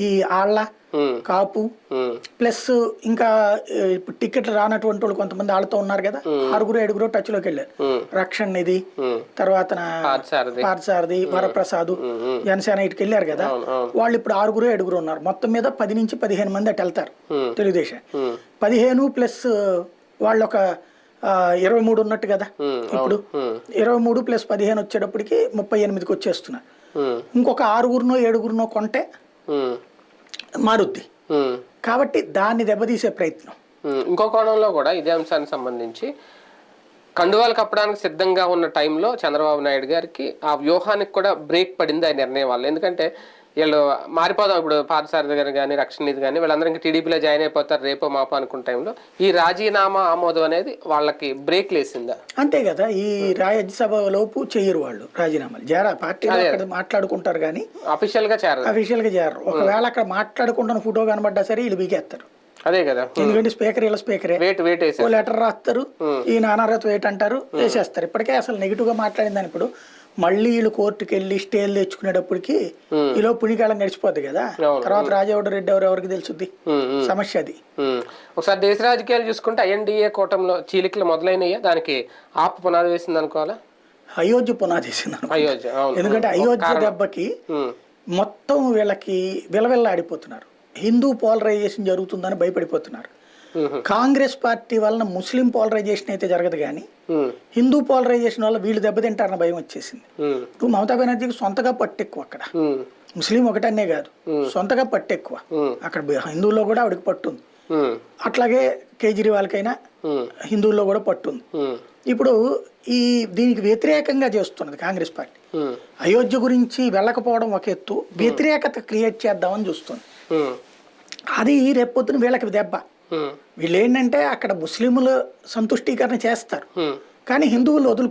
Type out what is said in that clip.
ఈ ఆళ్ళ కాపు ప్లస్ ఇంకా ఇప్పుడు టికెట్లు రానటువంటి వాళ్ళు కొంతమంది వాళ్ళతో ఉన్నారు కదా ఆరుగురు ఏడుగురు టచ్లోకి వెళ్ళారు రక్షణ్ నిధి. తర్వాత. పార్థసారథి వరప్రసాద్ జనసేన ఇటుకి వెళ్ళారు కదా. వాళ్ళు ఇప్పుడు ఆరుగురు ఏడుగురు ఉన్నారు. మొత్తం మీద పది నుంచి పదిహేను మంది అటు వెళ్తారు. తెలుగుదేశం. పదిహేను ప్లస్ వాళ్ళు ఒక ఇరవై మూడు ఉన్నట్టు కదా ఇప్పుడు. ఇరవై మూడు ప్లస్ పదిహేను వచ్చేటప్పటికి ముప్పై ఎనిమిదికి వచ్చేస్తున్నారు. ఇంకొక ఆరుగురునో ఏడుగురునో కొంటే మారుద్ది. కాబట్టి దాన్ని దెబ్బతీసే ప్రయత్నం. ఇంకో కోణంలో కూడా ఇదే అంశానికి సంబంధించి కండువాలు కప్పడానికి సిద్ధంగా ఉన్న టైంలో చంద్రబాబు నాయుడు గారికి ఆ వ్యూహానికి కూడా బ్రేక్ పడింది ఆ నిర్ణయం వల్ల. ఎందుకంటే వీళ్ళు మారిపోదాం ఇప్పుడు పార్థసారథి గారు కానీ రక్షణ నిధి కానీ వీళ్ళందరూ ఇంకా టీడీపీలో జాయిన్ అయిపోతారు రేపో మాపో అనుకున్న టైంలో ఈ రాజీనామా ఆమోదం అనేది వాళ్ళకి బ్రేక్ లేసిందా? అంతే కదా ఈ రాజ్యసభ లోపు చెయ్యరు వాళ్ళు రాజీనామాలు. జరా అక్కడ మాట్లాడుకుంటారు కానీ అఫీషియల్గా చేరదు అఫీషియల్గా చేరరు. ఒకవేళ అక్కడ మాట్లాడుకుంటున్న ఫోటో కనబడ్డా సరే వీళ్ళు బీకేస్తారు అదే కదా. ఎందుకంటే స్పీకర్ వీళ్ళ స్పీకరే వెయిట్ వెయిట్ ఓ లెటర్ రాస్తారు. ఈ నానారత్ వెయిట్ అంటారు వేసేస్తారు. ఇప్పటికే అసలు నెగిటివ్గా మాట్లాడిందని ఇప్పుడు మళ్ళీ వీళ్ళు కోర్టుకి వెళ్ళి స్టేలు తెచ్చుకునేటప్పటికి ఈలో పుణికాలం గడిచిపోద్ది కదా. తర్వాత రాజేవుడు రెడ్డి ఎవరు ఎవరికి తెలుసుద్ది. సమస్య అది. ఒకసారి దేశ రాజకీయాలు చూసుకుంటే ఐఎన్డిఏ కూటమిలో చీలికలు మొదలైనయా. దానికి ఆపు పునాది వేసింది అనుకోవాలా? అయోధ్య పునాదేసింది అనుకో. అయోధ్య ఎందుకంటే అయోధ్య దెబ్బకి మొత్తం వీళ్ళకి విలవిల్లాడిపోతున్నారు. హిందూ పోలరైజేషన్ జరుగుతుందని భయపడిపోతున్నారు. కాంగ్రెస్ పార్టీ వలన ముస్లిం పోలరైజేషన్ అయితే జరగదు కానీ హిందూ పోలరైజేషన్ వల్ల వీళ్ళు దెబ్బతింటారన్న భయం వచ్చేసింది. ఇప్పుడు మమతా బెనర్జీకి సొంతగా పట్టు ఎక్కువ అక్కడ. ముస్లిం ఒకటనే కాదు సొంతగా పట్టు ఎక్కువ. ఉమ్, అక్కడ హిందువుల్లో కూడా ఆవిడకి పట్టుంది అట్లాగే కేజ్రీవాల్కైనా హిందువుల్లో కూడా పట్టుంది ఇప్పుడు ఈ దీనికి వ్యతిరేకంగా చేస్తున్నది కాంగ్రెస్ పార్టీ. అయోధ్య గురించి వెళ్ళకపోవడం ఒక ఎత్తు వ్యతిరేకత క్రియేట్ చేద్దామని చూస్తుంది. అది రేపొద్దున వీళ్ళకి దెబ్బ. వీళ్ళు ఏంటంటే అక్కడ ముస్లింలు సంతుష్టీకరణ చేస్తారు. కానీ హిందువులు